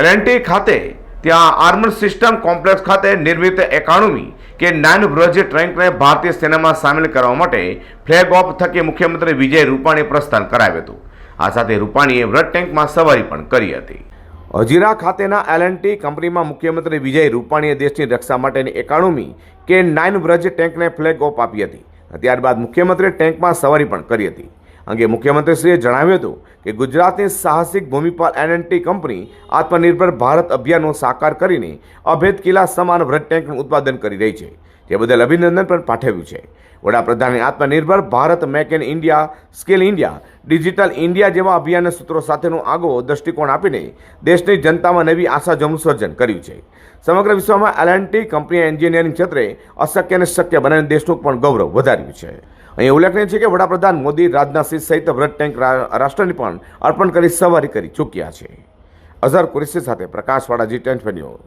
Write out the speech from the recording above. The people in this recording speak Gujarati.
એલએનટી ખાતે ત્યાં આર્મડ સિસ્ટમ કોમ્પ્લેક્સ ખાતે નિર્મિત એકાણુમી કે નાન બ્રજ ટ્રેન્કને ભારતીય સેનામાં સામેલ કરવા માટે ફ્લેગ ઓફ થકી મુખ્યમંત્રી વિજય રૂપાણીએ પ્રસ્થાન કરાવ્યું હતું. આ સાથે રૂપાણીએ વ્રત ટેન્કમાં સવારી પણ કરી હતી. હજીરા ખાતેના એલએનટી કંપનીમાં મુખ્યમંત્રી વિજય રૂપાણીએ દેશની રક્ષા માટેની એકાણુમી કે નાઇન બ્રજ ટેન્કને ફ્લેગ ઓફ આપી હતી. ત્યારબાદ મુખ્યમંત્રીએ ટેન્કમાં સવારી પણ કરી હતી. અંગે મુખ્યમંત્રીશ્રીએ જણાવ્યું હતું કે ગુજરાતની સાહસિક ભૂમિ પર એનએનટી કંપની આત્મનિર્ભર ભારત અભિયાનનો સાકાર કરીને અભેદ કિલ્લા સમાન વ્રત ટેન્કનું ઉત્પાદન કરી રહી છે. તે બદલ અભિનંદન પણ પાઠવ્યું છે. વડાપ્રધાને Aatmanirbhar Bharat make in India, skill India, digital India જેવા અભિયાન સૂત્રો સાથેનો આગવો દૃષ્ટિકોણ આપીને દેશની જનતામાં નવી આશાજનું સર્જન કર્યું છે. સમગ્ર વિશ્વમાં એલએનટી કંપનીએ એન્જિનિયરિંગ ક્ષેત્રે અશક્યને શક્ય બનાવીને દેશનું પણ ગૌરવ વધાર્યું છે. અહીં ઉલ્લેખનીય છે કે વડાપ્રધાન મોદી રાજનાથસિંહ સહિત વ્રત ટેન્ક રાષ્ટ્રને પણ અર્પણ કરી સવારી કરી ચૂક્યા છે. અઝહર કુરેશી સાથે પ્રકાશવાળા જી ટેન્ટ ન્યૂઝ.